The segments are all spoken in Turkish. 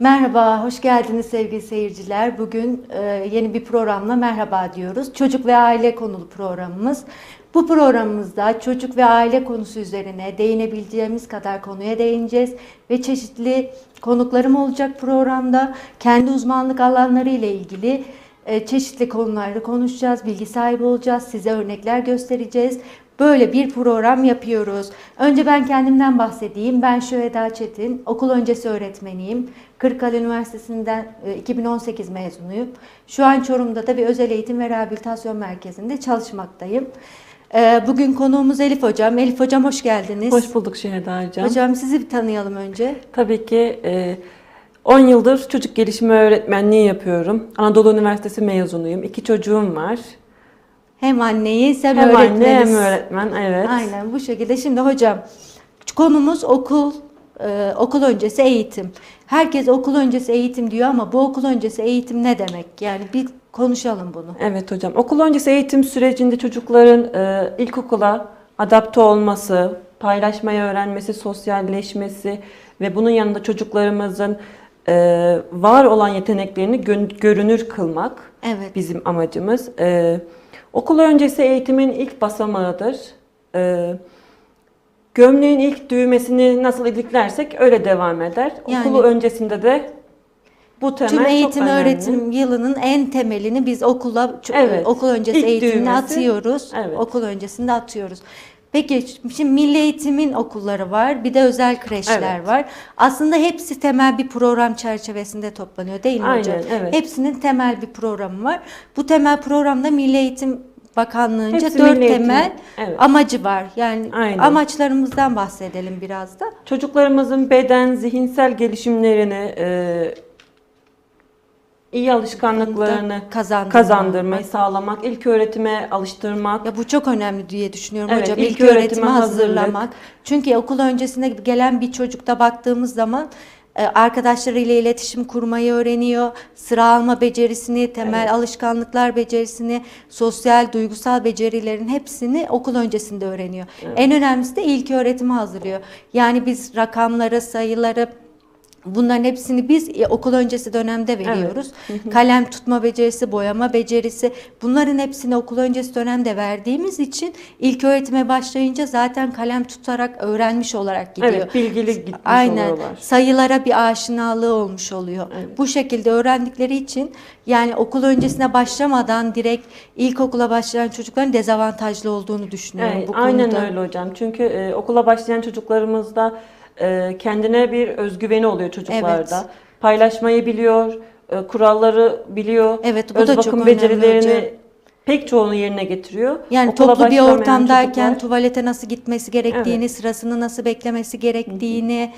Merhaba, hoş geldiniz sevgili seyirciler. Bugün e, yeni bir programla merhaba diyoruz. Çocuk ve aile konulu programımız. Bu programımızda çocuk ve aile konusu üzerine değinebileceğimiz kadar konuya değineceğiz ve çeşitli konuklarım olacak programda. Kendi uzmanlık alanları ile ilgili e, çeşitli konularda konuşacağız, bilgi sahibi olacağız, size örnekler göstereceğiz. Böyle bir program yapıyoruz. Önce ben kendimden bahsedeyim. Ben Şüheda Çetin, okul öncesi öğretmeniyim. Kırıkkale Üniversitesi'nden e, 2018 mezunuyum. Şu an Çorum'da da bir özel eğitim ve rehabilitasyon merkezinde çalışmaktayım. E, Bugün konuğumuz Elif Hocam. Elif Hocam hoş geldiniz. Hoş bulduk Şeheda Hocam. Hocam sizi bir tanıyalım önce. Tabii ki e, 10 yıldır çocuk gelişimi öğretmenliği yapıyorum. Anadolu Üniversitesi mezunuyum. İki çocuğum var. Hem anneyiz hem, Hem öğretmeniz. anne hem öğretmen. Evet. Aynen bu şekilde. Şimdi hocam konumuz okul, e, okul öncesi eğitim. Herkes okul öncesi eğitim diyor ama bu okul öncesi eğitim ne demek? Yani bir konuşalım bunu. Evet hocam. Okul öncesi eğitim sürecinde çocukların e, ilkokula adapte olması, paylaşmayı öğrenmesi, sosyalleşmesi ve bunun yanında çocuklarımızın e, var olan yeteneklerini gön- görünür kılmak Evet. bizim amacımız. E, okul öncesi eğitimin ilk basamağıdır. E, gömleğin ilk düğmesini nasıl iliklersek öyle devam eder. Yani- Okulu öncesinde de bu temel Tüm çok eğitim önemli. öğretim yılının en temelini biz okula ç- Evet. okul öncesi İlk eğitimine düğmesi. atıyoruz. Evet. Okul öncesinde atıyoruz. Peki şimdi milli eğitimin okulları var, bir de özel kreşler Evet. var. Aslında hepsi temel bir program çerçevesinde toplanıyor değil mi Aynen, hocam? evet. Hepsinin temel bir programı var. Bu temel programda Milli Eğitim Bakanlığı'nca Hepsi dört Milli temel evet. amacı var. Yani Aynen. amaçlarımızdan bahsedelim biraz da. Çocuklarımızın beden, zihinsel gelişimlerini, e, iyi alışkanlıklarını Kazandırmak. kazandırmayı sağlamak, ilk öğretime alıştırmak. Ya bu çok önemli diye düşünüyorum Evet, hocam. ilk İlk, öğretime öğretime hazırlık. hazırlamak. Çünkü okul öncesinde gelen bir çocukta baktığımız zaman arkadaşlarıyla iletişim kurmayı öğreniyor. Sıra alma becerisini, temel Evet. alışkanlıklar becerisini, sosyal, duygusal becerilerin hepsini okul öncesinde öğreniyor. En önemlisi de ilk öğretime hazırlıyor. Yani biz rakamları, sayıları Bunların hepsini biz e, okul öncesi dönemde veriyoruz. Kalem tutma becerisi, boyama becerisi bunların hepsini okul öncesi dönemde verdiğimiz için ilk öğretime başlayınca zaten kalem tutarak öğrenmiş olarak gidiyor. Evet, bilgili gitmiş Aynen. oluyorlar. Sayılara bir aşinalığı olmuş oluyor. Bu şekilde öğrendikleri için yani okul öncesine başlamadan direkt ilkokula başlayan çocukların dezavantajlı olduğunu düşünüyorum Evet, bu aynen konuda. öyle hocam. Çünkü e, okula başlayan çocuklarımızda e, kendine bir özgüveni oluyor çocuklarda. Evet. Paylaşmayı biliyor, e, kuralları biliyor. Evet, bu öz da çok bakım önemli becerilerini hocam. pek çoğunu yerine getiriyor. Yani Okula toplu bir ortamdayken çocuklar- tuvalete nasıl gitmesi gerektiğini, sırasını nasıl beklemesi gerektiğini,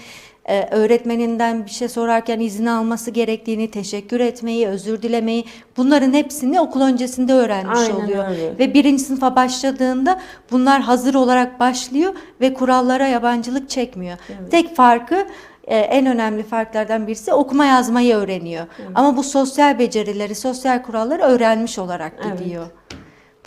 e, öğretmeninden bir şey sorarken izin alması gerektiğini, teşekkür etmeyi, özür dilemeyi bunların hepsini okul öncesinde öğrenmiş Aynen oluyor. öyle. Ve birinci sınıfa başladığında bunlar hazır olarak başlıyor ve kurallara yabancılık çekmiyor. Tek farkı e, en önemli farklardan birisi okuma yazmayı öğreniyor. Ama bu sosyal becerileri, sosyal kuralları öğrenmiş olarak Evet. gidiyor.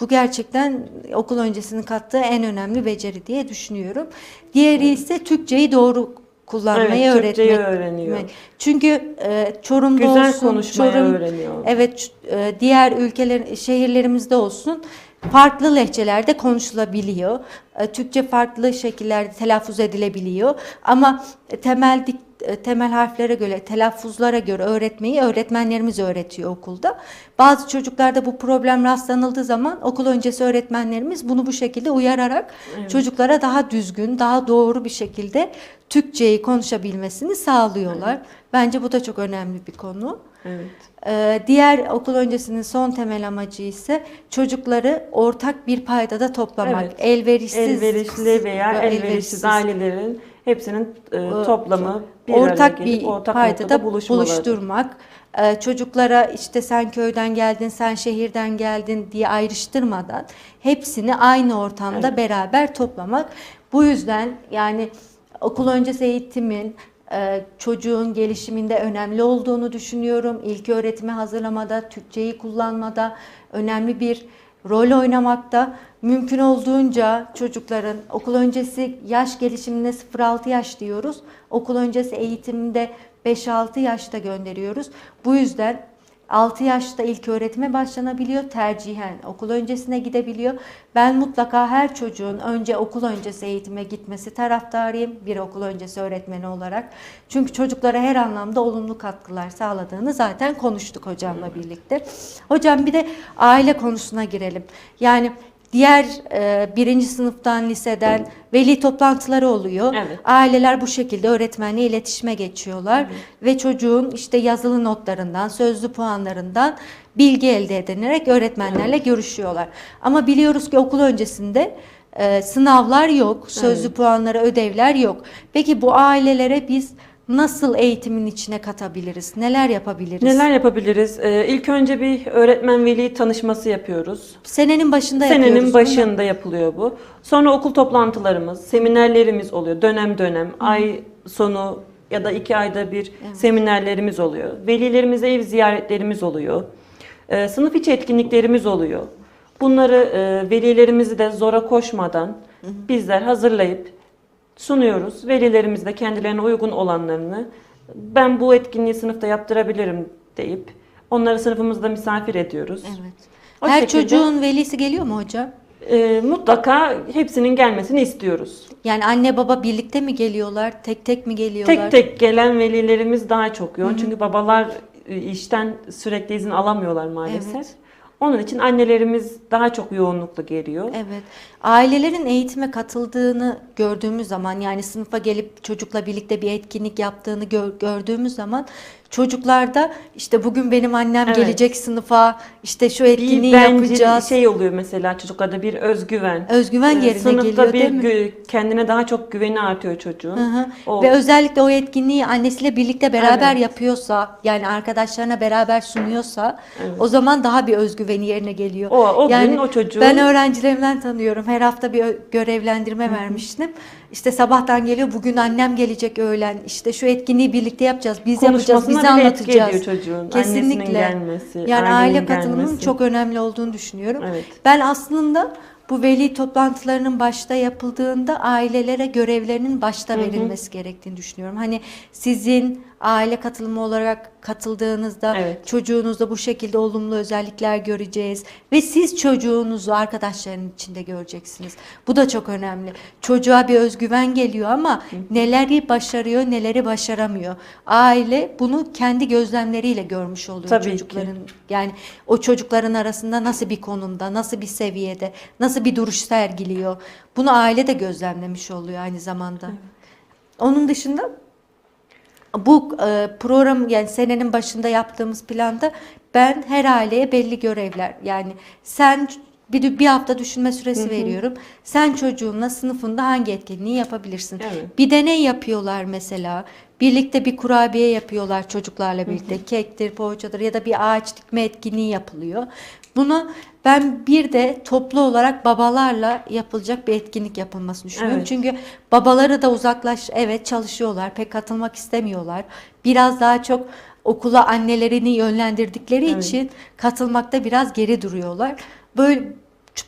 Bu gerçekten okul öncesinin kattığı en önemli beceri diye düşünüyorum. Diğeri ise Türkçeyi doğru kullanmayı Evet, öğretmek. Türkçeyi öğreniyor. Çünkü e, Çorum'da Güzel olsun, konuşmayı Çorum, öğreniyor. Evet, e, diğer ülkeler, şehirlerimizde olsun farklı lehçelerde konuşulabiliyor. E, Türkçe farklı şekillerde telaffuz edilebiliyor. Ama temel dik- e, temel harflere göre, telaffuzlara göre öğretmeyi öğretmenlerimiz öğretiyor okulda. Bazı çocuklarda bu problem rastlanıldığı zaman okul öncesi öğretmenlerimiz bunu bu şekilde uyararak çocuklara daha düzgün, daha doğru bir şekilde Türkçeyi konuşabilmesini sağlıyorlar. Bence bu da çok önemli bir konu. Evet. Ee, Diğer okul öncesinin son temel amacı ise çocukları ortak bir paydada toplamak. Evet. Elverişsiz Elverişli veya ve elverişsiz ailelerin hepsinin e, toplamı bir ortak gelip bir ortak paydada buluşturmak. Ee, Çocuklara işte sen köyden geldin, sen şehirden geldin diye ayrıştırmadan hepsini aynı ortamda beraber toplamak. Bu yüzden yani okul öncesi eğitimin e, çocuğun gelişiminde önemli olduğunu düşünüyorum. İlk öğretime hazırlamada, Türkçeyi kullanmada önemli bir rol oynamakta. Mümkün olduğunca çocukların okul öncesi yaş gelişimine 0-6 yaş diyoruz. Okul öncesi eğitimde 5-6 yaşta gönderiyoruz. Bu yüzden 6 yaşta ilk öğretime başlanabiliyor. Tercihen okul öncesine gidebiliyor. Ben mutlaka her çocuğun önce okul öncesi eğitime gitmesi taraftarıyım. Bir okul öncesi öğretmeni olarak. Çünkü çocuklara her anlamda olumlu katkılar sağladığını zaten konuştuk hocamla birlikte. Hocam bir de aile konusuna girelim. Yani Diğer e, birinci sınıftan, liseden veli toplantıları oluyor. Evet. Aileler bu şekilde öğretmenle iletişime geçiyorlar ve çocuğun işte yazılı notlarından, sözlü puanlarından bilgi elde edilerek öğretmenlerle görüşüyorlar. Ama biliyoruz ki okul öncesinde e, sınavlar yok, sözlü puanlara ödevler yok. Peki bu ailelere biz nasıl eğitimin içine katabiliriz? Neler yapabiliriz? Neler yapabiliriz? Ee, ilk önce bir öğretmen veli tanışması yapıyoruz. Senenin başında yapıyoruz. Senenin başında yapılıyor bu. Sonra okul toplantılarımız, seminerlerimiz oluyor. Dönem dönem, ay sonu ya da iki ayda bir seminerlerimiz oluyor. Velilerimize ev ziyaretlerimiz oluyor. Ee, sınıf içi etkinliklerimiz oluyor. Bunları e, velilerimizi de zora koşmadan bizler hazırlayıp sunuyoruz. Velilerimiz de kendilerine uygun olanlarını ben bu etkinliği sınıfta yaptırabilirim deyip onları sınıfımızda misafir ediyoruz. Evet. O Her şekilde- çocuğun velisi geliyor mu hocam? Ee, mutlaka hepsinin gelmesini istiyoruz. Yani anne baba birlikte mi geliyorlar? Tek tek mi geliyorlar? Tek tek gelen velilerimiz daha çok yoğun. Çünkü babalar e, işten sürekli izin alamıyorlar maalesef. Evet. Onun için annelerimiz daha çok yoğunluklu geliyor. Evet. Ailelerin eğitime katıldığını gördüğümüz zaman yani sınıfa gelip çocukla birlikte bir etkinlik yaptığını gör- gördüğümüz zaman çocuklarda işte bugün benim annem Evet. gelecek sınıfa işte şu Bir etkinliği bence yapacağız. şey oluyor mesela çocuklarda bir özgüven. Özgüven Ee, yerine Sınıfta geliyor bir değil mi? kendine daha çok güveni artıyor çocuğun. Hı hı. O- Ve özellikle o etkinliği annesiyle birlikte beraber Evet. yapıyorsa, yani arkadaşlarına beraber sunuyorsa, Evet. o zaman daha bir özgüveni yerine geliyor. O- o gün yani o çocuğun- Ben öğrencilerimden tanıyorum. Her hafta bir görevlendirme vermiştim. İşte sabahtan geliyor. Bugün annem gelecek öğlen. İşte şu etkinliği birlikte yapacağız. Biz yapacağız. Biz anlatacağız. çocuğun. Kesinlikle. Gelmesi, Yani ailenin aile katılımının gelmesi. çok önemli olduğunu düşünüyorum. Evet. Ben aslında bu veli toplantılarının başta yapıldığında ailelere görevlerinin başta verilmesi gerektiğini düşünüyorum. Hani sizin aile katılımı olarak katıldığınızda Evet. çocuğunuzda bu şekilde olumlu özellikler göreceğiz ve siz çocuğunuzu arkadaşların içinde göreceksiniz. Bu da çok önemli. Çocuğa bir özgüven geliyor ama neleri başarıyor, neleri başaramıyor. Aile bunu kendi gözlemleriyle görmüş oluyor Tabii ki. çocukların. Yani o çocukların arasında nasıl bir konumda, nasıl bir seviyede, nasıl bir duruş sergiliyor. Bunu aile de gözlemlemiş oluyor aynı zamanda. Onun dışında bu e, program yani senenin başında yaptığımız planda ben her aileye belli görevler yani sen bir, bir hafta düşünme süresi veriyorum. Sen çocuğunla sınıfında hangi etkinliği yapabilirsin? Evet. Bir deney yapıyorlar mesela. Birlikte bir kurabiye yapıyorlar çocuklarla birlikte. Kektir, poğaçadır ya da bir ağaç dikme etkinliği yapılıyor. Bunu ben bir de toplu olarak babalarla yapılacak bir etkinlik yapılmasını düşünüyorum. Evet. Çünkü babaları da uzaklaş, evet çalışıyorlar, pek katılmak istemiyorlar. Biraz daha çok okula annelerini yönlendirdikleri Evet. için katılmakta biraz geri duruyorlar. Böyle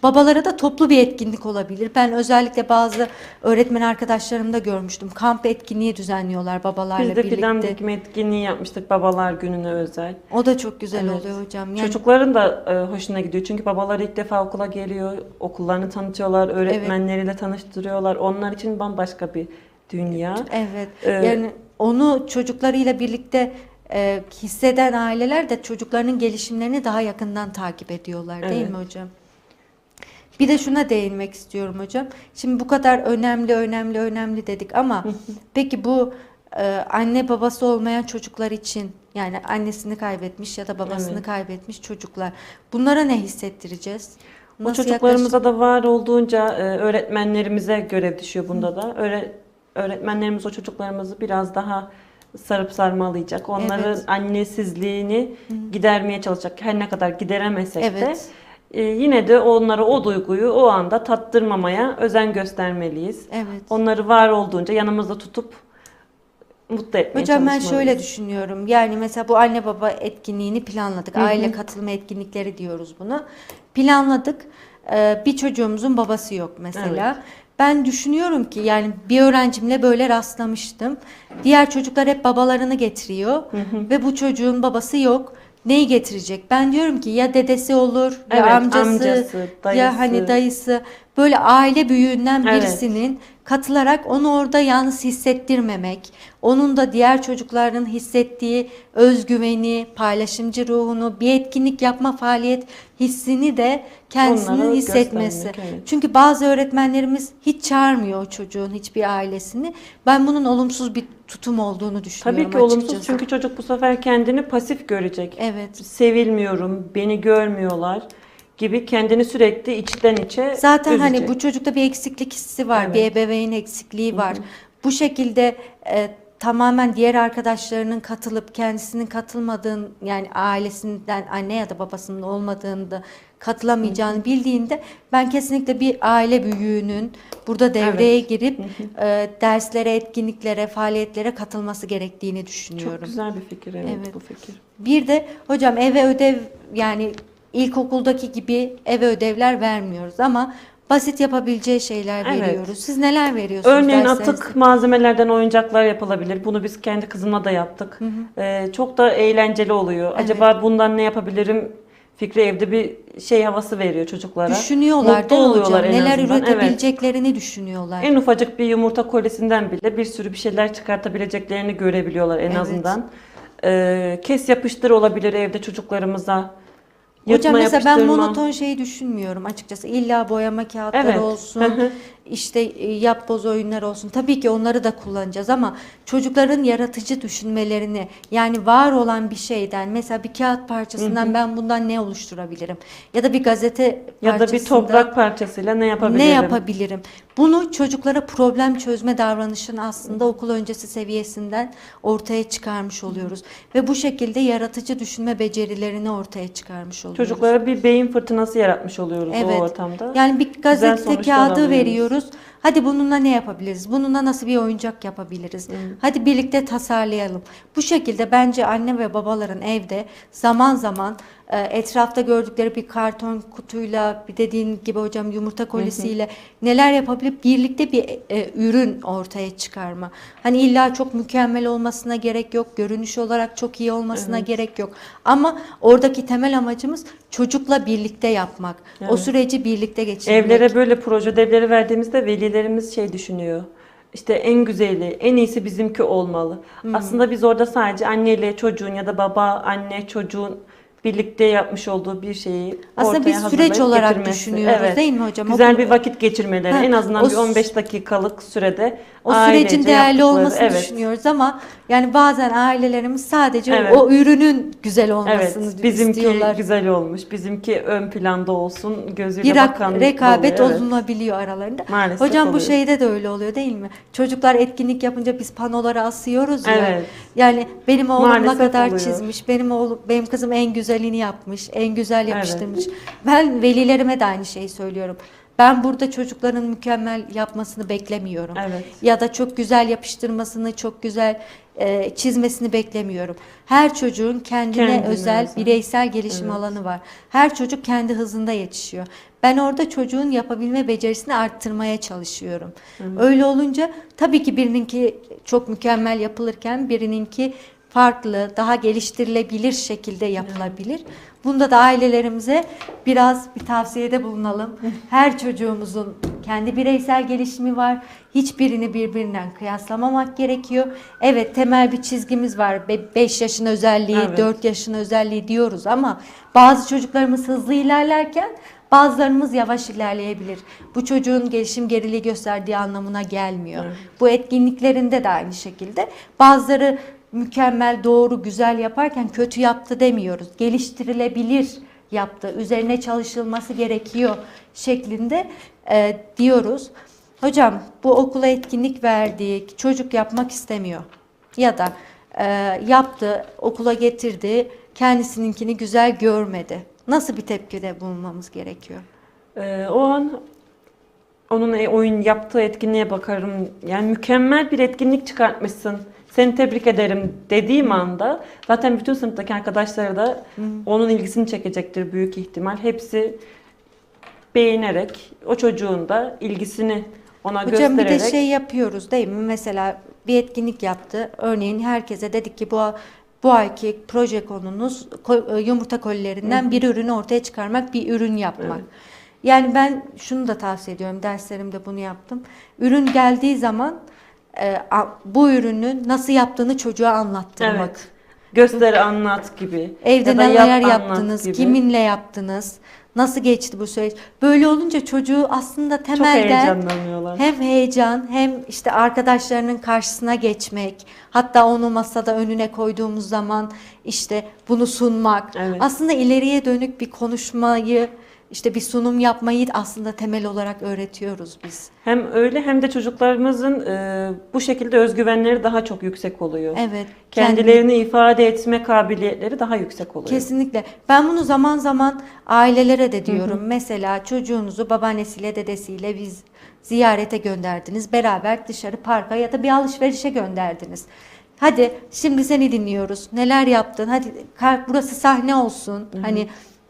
babalara da toplu bir etkinlik olabilir. Ben özellikle bazı öğretmen arkadaşlarımda görmüştüm. Kamp etkinliği düzenliyorlar babalarla Biz de birlikte. fidan dikme etkinliği yapmıştık babalar gününe özel. O da çok güzel Evet. oluyor hocam. Yani Çocukların da e, hoşuna gidiyor çünkü babalar ilk defa okula geliyor, okullarını tanıtıyorlar, öğretmenleriyle tanıştırıyorlar. Onlar için bambaşka bir dünya. Evet. Ee, yani onu çocuklarıyla birlikte e, hisseden aileler de çocuklarının gelişimlerini daha yakından takip ediyorlar değil Evet. mi hocam? Bir de şuna değinmek istiyorum hocam. Şimdi bu kadar önemli önemli önemli dedik ama peki bu e, anne babası olmayan çocuklar için yani annesini kaybetmiş ya da babasını Evet. kaybetmiş çocuklar bunlara ne hissettireceğiz? Nasıl çocuklarımıza da var olduğunca e, öğretmenlerimize görev düşüyor bunda da. Öğre- öğretmenlerimiz o çocuklarımızı biraz daha sarıp sarmalayacak. Onların Evet. annesizliğini gidermeye çalışacak. Her ne kadar gideremesek de Evet. e, yine de onlara o duyguyu o anda tattırmamaya özen göstermeliyiz. Evet. Onları var olduğunca yanımızda tutup mutlu etmeye Hocam ben şöyle düşünüyorum. Yani mesela bu anne baba etkinliğini planladık. Aile katılma etkinlikleri diyoruz bunu. Planladık. Ee, bir çocuğumuzun babası yok mesela. Ben düşünüyorum ki yani bir öğrencimle böyle rastlamıştım. Diğer çocuklar hep babalarını getiriyor ve bu çocuğun babası yok. Neyi getirecek? Ben diyorum ki ya dedesi olur, ya Evet, amcası, amcası, ya dayısı. hani dayısı böyle aile büyüğünden Evet. birisinin katılarak onu orada yalnız hissettirmemek, onun da diğer çocukların hissettiği özgüveni, paylaşımcı ruhunu, bir etkinlik yapma faaliyet hissini de kendisinin Onlara hissetmesi. evet. Çünkü bazı öğretmenlerimiz hiç çağırmıyor o çocuğun hiçbir ailesini. Ben bunun olumsuz bir tutum olduğunu düşünüyorum Tabii ki olumsuz açıkçası. çünkü çocuk bu sefer kendini pasif görecek. Evet. Sevilmiyorum, beni görmüyorlar gibi kendini sürekli içten içe Zaten hani üzecek. bu çocukta bir eksiklik hissi var, Evet. bir ebeveyn eksikliği var. Bu şekilde e, tamamen diğer arkadaşlarının katılıp kendisinin katılmadığın yani ailesinden anne ya da babasının olmadığında katılamayacağını bildiğinde ben kesinlikle bir aile büyüğünün burada devreye girip e, derslere, etkinliklere, faaliyetlere katılması gerektiğini düşünüyorum. Çok güzel bir fikir evet, Evet. bu fikir. Bir de hocam eve ödev yani ilkokuldaki gibi eve ödevler vermiyoruz ama basit yapabileceği şeyler Evet. veriyoruz. Siz neler veriyorsunuz Örneğin derslerinizde? atık malzemelerden oyuncaklar yapılabilir. Bunu biz kendi kızımla da yaptık. Ee, çok da eğlenceli oluyor. Acaba bundan ne yapabilirim fikri evde bir şey havası veriyor çocuklara. Düşünüyorlar Mutlu değil oluyorlar hocam? Neler azından. Evet. üretebileceklerini düşünüyorlar. En ufacık bir yumurta kolisinden bile bir sürü bir şeyler çıkartabileceklerini görebiliyorlar en Evet. azından. Ee, kes yapıştır olabilir evde çocuklarımıza. Hocam Yırtma, mesela ben yapıştırma. monoton şeyi düşünmüyorum açıkçası. İlla boyama kağıtları Evet. olsun. İşte e, yapboz oyunlar olsun. Tabii ki onları da kullanacağız ama çocukların yaratıcı düşünmelerini yani var olan bir şeyden mesela bir kağıt parçasından ben bundan ne oluşturabilirim? Ya da bir gazete ya da bir toprak parçasıyla ne yapabilirim? ne yapabilirim? Bunu çocuklara problem çözme davranışını aslında okul öncesi seviyesinden ortaya çıkarmış oluyoruz. Ve bu şekilde yaratıcı düşünme becerilerini ortaya çıkarmış oluyoruz. Çocuklara bir beyin fırtınası yaratmış oluyoruz Evet. o ortamda. Yani bir gazete kağıdı alıyoruz. Veriyoruz. Hadi bununla ne yapabiliriz? Bununla nasıl bir oyuncak yapabiliriz? Hadi birlikte tasarlayalım. Bu şekilde bence anne ve babaların evde zaman zaman etrafta gördükleri bir karton kutuyla bir dediğin gibi hocam yumurta kolisiyle neler yapabilip birlikte bir e, ürün ortaya çıkarma. Hani illa çok mükemmel olmasına gerek yok. Görünüş olarak çok iyi olmasına gerek yok. Ama oradaki temel amacımız çocukla birlikte yapmak. O Evet. süreci birlikte geçirmek. Evlere böyle proje ödevleri verdiğimizde velilerimiz şey düşünüyor. İşte en güzeli, en iyisi bizimki olmalı. Aslında biz orada sadece anneyle çocuğun ya da baba, anne, çocuğun birlikte yapmış olduğu bir şeyi Aslında ortaya hazırlayıp süreç olarak getirmesi. düşünüyoruz değil mi hocam? Güzel Okul- bir vakit geçirmeleri. Ha, en azından o bir 15 dakikalık sürede O ailece sürecin değerli yaptıkları- olmasını evet. düşünüyoruz ama yani bazen ailelerimiz sadece Evet. o ürünün güzel olmasını Evet, bizimki istiyorlar. güzel olmuş, bizimki ön planda olsun gözüyle bir rak- bakan rekabet oluyor, evet. olunabiliyor aralarında. Maalesef Hocam bu oluyor. şeyde de öyle oluyor değil mi? Çocuklar etkinlik yapınca biz panoları asıyoruz ya. Evet. Yani benim oğlum ne Maalesef kadar oluyor. çizmiş, benim oğlum, benim kızım en güzelini yapmış, en güzel yapıştırmış. Ben velilerime de aynı şeyi söylüyorum. Ben burada çocukların mükemmel yapmasını beklemiyorum. Evet. Ya da çok güzel yapıştırmasını, çok güzel e, çizmesini beklemiyorum. Her çocuğun kendine Kendine özel, özel. bireysel gelişim Evet. alanı var. Her çocuk kendi hızında yetişiyor. Ben orada çocuğun yapabilme becerisini arttırmaya çalışıyorum. Öyle olunca tabii ki birininki çok mükemmel yapılırken birininki farklı, daha geliştirilebilir şekilde yapılabilir. Bunda da ailelerimize biraz bir tavsiyede bulunalım. Her çocuğumuzun kendi bireysel gelişimi var. Hiçbirini birbirinden kıyaslamamak gerekiyor. Evet temel bir çizgimiz var. 5 yaşın özelliği, Evet. 4 yaşın özelliği diyoruz ama bazı çocuklarımız hızlı ilerlerken bazılarımız yavaş ilerleyebilir. Bu çocuğun gelişim geriliği gösterdiği anlamına gelmiyor. Bu etkinliklerinde de aynı şekilde. Bazıları mükemmel, doğru, güzel yaparken kötü yaptı demiyoruz. Geliştirilebilir yaptı. Üzerine çalışılması gerekiyor şeklinde e, diyoruz. Hocam bu okula etkinlik verdik. Çocuk yapmak istemiyor. Ya da e, yaptı, okula getirdi. Kendisininkini güzel görmedi. Nasıl bir tepkide bulunmamız gerekiyor? Ee, o an onun e- oyun yaptığı etkinliğe bakarım. Yani mükemmel bir etkinlik çıkartmışsın. Seni tebrik ederim dediğim anda zaten bütün sınıftaki arkadaşları da onun ilgisini çekecektir büyük ihtimal. Hepsi beğenerek o çocuğun da ilgisini ona Hocam göstererek bir de şey yapıyoruz değil mi? Mesela bir etkinlik yaptı. Örneğin herkese dedik ki bu bu ayki proje konunuz ko- e, yumurta kolilerinden bir ürünü ortaya çıkarmak, bir ürün yapmak. Yani ben şunu da tavsiye ediyorum. Derslerimde bunu yaptım. Ürün geldiği zaman e, bu ürünü nasıl yaptığını çocuğa anlattırmak. evet. Göster anlat gibi. Evde ya neler yap, yaptınız, gibi. kiminle yaptınız, nasıl geçti bu süreç. Böyle olunca çocuğu aslında temelden hem heyecan hem işte arkadaşlarının karşısına geçmek, hatta onu masada önüne koyduğumuz zaman işte bunu sunmak. Evet. Aslında ileriye dönük bir konuşmayı, işte bir sunum yapmayı aslında temel olarak öğretiyoruz biz. Hem öyle hem de çocuklarımızın e, bu şekilde özgüvenleri daha çok yüksek oluyor. Evet. kendi- Kendilerini ifade etme kabiliyetleri daha yüksek oluyor. Kesinlikle. Ben bunu zaman zaman ailelere de diyorum. Mesela çocuğunuzu babaannesiyle dedesiyle biz ziyarete gönderdiniz. Beraber dışarı parka ya da bir alışverişe gönderdiniz. Hadi şimdi seni dinliyoruz. Neler yaptın? Hadi burası sahne olsun. Hani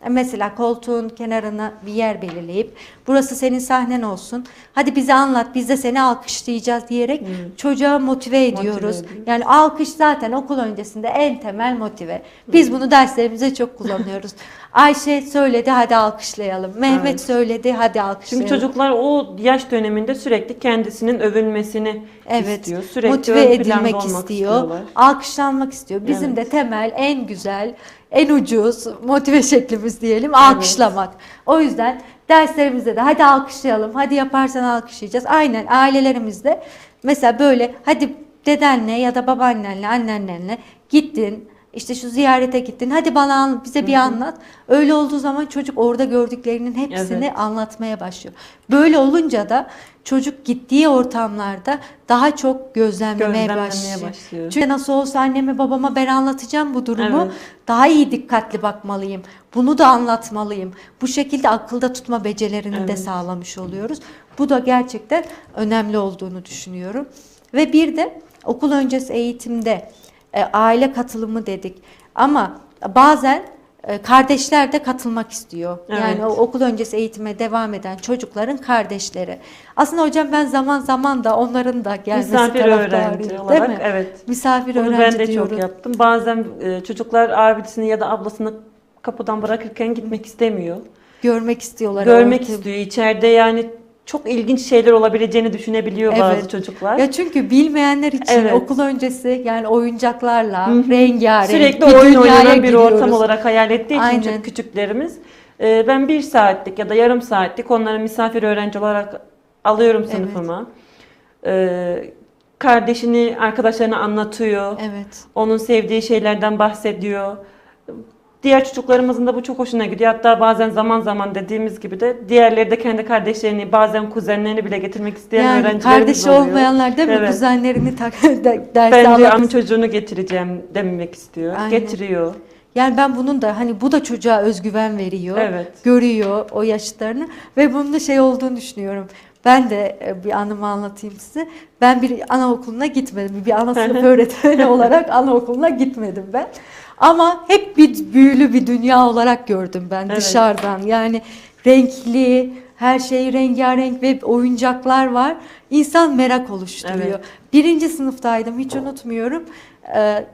mesela koltuğun kenarına bir yer belirleyip burası senin sahnen olsun. Hadi bize anlat. Biz de seni alkışlayacağız diyerek çocuğa motive ediyoruz. ediyor. Yani alkış zaten okul öncesinde en temel motive. Biz bunu derslerimizde çok kullanıyoruz. Ayşe söyledi hadi alkışlayalım. Mehmet Evet. söyledi hadi alkışlayalım. Çünkü çocuklar o yaş döneminde sürekli kendisinin övülmesini evet, istiyor. Sürekli motive edilmek istiyor. istiyorlar. Alkışlanmak istiyor. Bizim Evet. de temel en güzel, en ucuz motive şeklimiz diyelim alkışlamak. O yüzden derslerimizde de hadi alkışlayalım. Hadi yaparsan alkışlayacağız. Aynen ailelerimizde mesela böyle hadi dedenle ya da babaannenle, annenle gittin. İşte şu ziyarete gittin. Hadi bana an- bize bir anlat. Öyle olduğu zaman çocuk orada gördüklerinin hepsini Evet. anlatmaya başlıyor. Böyle olunca da çocuk gittiği ortamlarda daha çok gözlemlemeye, Gözlemlemeye başlıyor. başlıyor. Çünkü nasıl olsa anneme babama ben anlatacağım bu durumu. Evet. Daha iyi dikkatli bakmalıyım. Bunu da anlatmalıyım. Bu şekilde akılda tutma becerilerini de Evet. sağlamış oluyoruz. Bu da gerçekten önemli olduğunu düşünüyorum. Ve bir de okul öncesi eğitimde e, aile katılımı dedik. Ama bazen e, kardeşler de katılmak istiyor. Evet. Yani o okul öncesi eğitime devam eden çocukların kardeşleri. Aslında hocam ben zaman zaman da onların da gelmesi Misafir öğrenci değil olarak mi? evet. Misafir Bunu öğrenci ben de diyorum. çok yaptım. Bazen e, çocuklar abisini ya da ablasını kapıdan bırakırken gitmek istemiyor. Görmek istiyorlar. Görmek istiyor. İçeride yani çok ilginç şeyler olabileceğini düşünebiliyor bazı Evet. çocuklar. Ya çünkü bilmeyenler için Evet. okul öncesi yani oyuncaklarla Hı hı. rengarenk Sürekli bir oyun oynanan bir ortam olarak hayal ettiği için Aynen. çok küçüklerimiz. e, ben bir saatlik ya da yarım saatlik onları misafir öğrenci olarak alıyorum Evet. sınıfıma. E, kardeşini, arkadaşlarına anlatıyor. Evet. Onun sevdiği şeylerden bahsediyor. Diğer çocuklarımızın da bu çok hoşuna gidiyor. Hatta bazen zaman zaman dediğimiz gibi de diğerleri de kendi kardeşlerini, bazen kuzenlerini bile getirmek isteyen Yani öğrencilerimiz kardeşi oluyor. olmayanlar değil mi? Evet. Kuzenlerini tak de- derse Ben diyor amca çocuğunu getireceğim demek istiyor. Aynen. Getiriyor. Yani ben bunun da hani bu da çocuğa özgüven veriyor. Evet. Görüyor o yaşıtlarını ve bunun da şey olduğunu düşünüyorum. Ben de e, bir anımı anlatayım size. Ben bir anaokuluna gitmedim. Bir ana sınıf öğretmeni olarak anaokuluna gitmedim ben. Ama hep bir büyülü bir dünya olarak gördüm ben Evet. dışarıdan. Yani renkli, her şey rengarenk ve oyuncaklar var. İnsan merak oluşturuyor. Evet. Birinci sınıftaydım hiç unutmuyorum. Ee,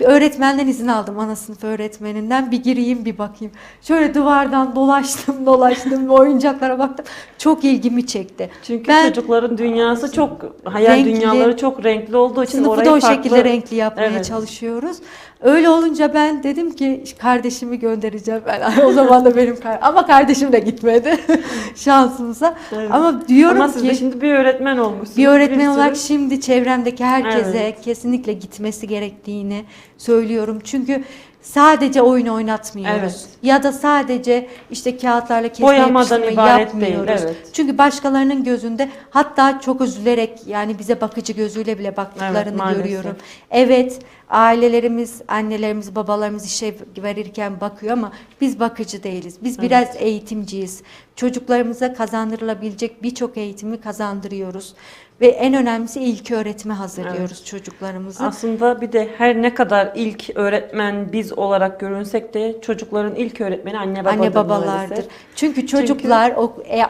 bir öğretmenden izin aldım ana sınıf öğretmeninden bir gireyim bir bakayım. Şöyle duvardan dolaştım dolaştım oyuncaklara baktım. Çok ilgimi çekti. Çünkü Ben- çocukların dünyası çok hayal Renkli. dünyaları çok renkli olduğu için Sınıfı orayı da o farklı- şekilde renkli yapmaya Evet. çalışıyoruz. Öyle olunca ben dedim ki kardeşimi göndereceğim. Ben o zaman da benim kar- ama kardeşim de gitmedi şansımıza. Evet. Ama diyorum Ama siz ki de şimdi bir öğretmen olmuşsunuz. bir öğretmen sürü- olarak şimdi çevremdeki herkese Evet. kesinlikle gitmesi gerektiğini söylüyorum. Çünkü sadece oyun oynatmıyoruz. Evet. Ya da sadece işte kağıtlarla kesme Boyamadan ibaret değil, yapmıyoruz. evet. Çünkü başkalarının gözünde hatta çok üzülerek yani bize bakıcı gözüyle bile baktıklarını maalesef. görüyorum. Evet ailelerimiz, annelerimiz, babalarımız işe verirken bakıyor ama biz bakıcı değiliz. Biz biraz eğitimciyiz. Çocuklarımıza kazandırılabilecek birçok eğitimi kazandırıyoruz. Ve en önemlisi ilk öğretime hazırlıyoruz çocuklarımızı. Aslında bir de her ne kadar ilk öğretmen biz olarak görünsek de çocukların ilk öğretmeni anne babadır. Anne babalardır. maalesef. Çünkü çocuklar o e,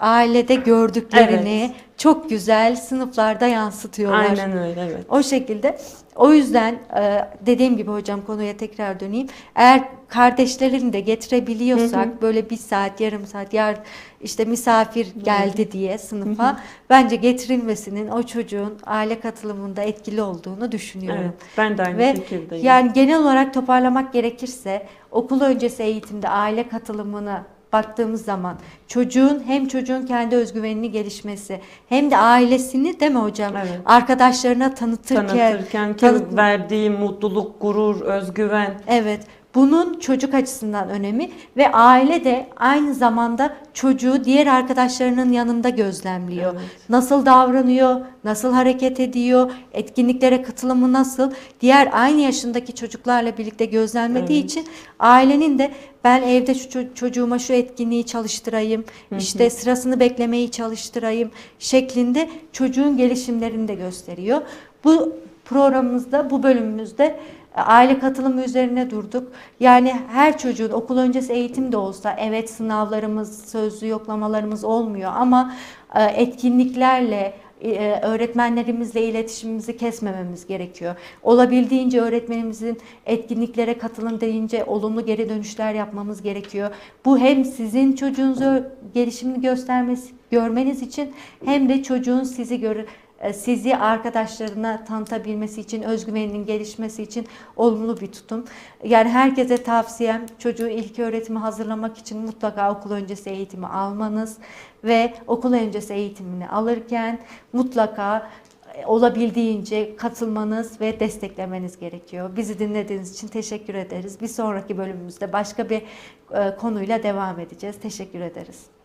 ailede gördüklerini Evet. çok güzel sınıflarda yansıtıyorlar. Aynen öyle evet. O şekilde. O yüzden e, dediğim gibi hocam konuya tekrar döneyim. Eğer kardeşlerini de getirebiliyorsak böyle bir saat, yarım saat, yar işte misafir geldi diye sınıfa bence getirilmesinin o çocuğun aile katılımında etkili olduğunu düşünüyorum. Evet, ben de aynı Ve fikirdeyim. yani genel olarak toparlamak gerekirse okul öncesi eğitimde aile katılımına baktığımız zaman çocuğun hem çocuğun kendi özgüvenini gelişmesi hem de ailesini değil mi hocam? Evet. Arkadaşlarına tanıtırken, Tanıtırken tanıt- verdiği mutluluk, gurur, özgüven. Evet. Bunun çocuk açısından önemi ve aile de aynı zamanda çocuğu diğer arkadaşlarının yanında gözlemliyor. Evet. Nasıl davranıyor, nasıl hareket ediyor, etkinliklere katılımı nasıl, diğer aynı yaşındaki çocuklarla birlikte gözlemlediği Evet. için ailenin de ben evde şu ço- çocuğuma şu etkinliği çalıştırayım, işte sırasını beklemeyi çalıştırayım şeklinde çocuğun gelişimlerini de gösteriyor. Bu programımızda, bu bölümümüzde e, aile katılımı üzerine durduk. Yani her çocuğun okul öncesi eğitim de olsa evet sınavlarımız, sözlü yoklamalarımız olmuyor ama e, etkinliklerle öğretmenlerimizle iletişimimizi kesmememiz gerekiyor. Olabildiğince öğretmenimizin etkinliklere katılın deyince olumlu geri dönüşler yapmamız gerekiyor. Bu hem sizin çocuğunuzu gelişimini göstermesi, görmeniz için hem de çocuğun sizi görür e, sizi arkadaşlarına tanıtabilmesi için, özgüveninin gelişmesi için olumlu bir tutum. Yani herkese tavsiyem çocuğu ilk öğretimi hazırlamak için mutlaka okul öncesi eğitimi almanız ve okul öncesi eğitimini alırken mutlaka e, olabildiğince katılmanız ve desteklemeniz gerekiyor. Bizi dinlediğiniz için teşekkür ederiz. Bir sonraki bölümümüzde başka bir e, konuyla devam edeceğiz. Teşekkür ederiz.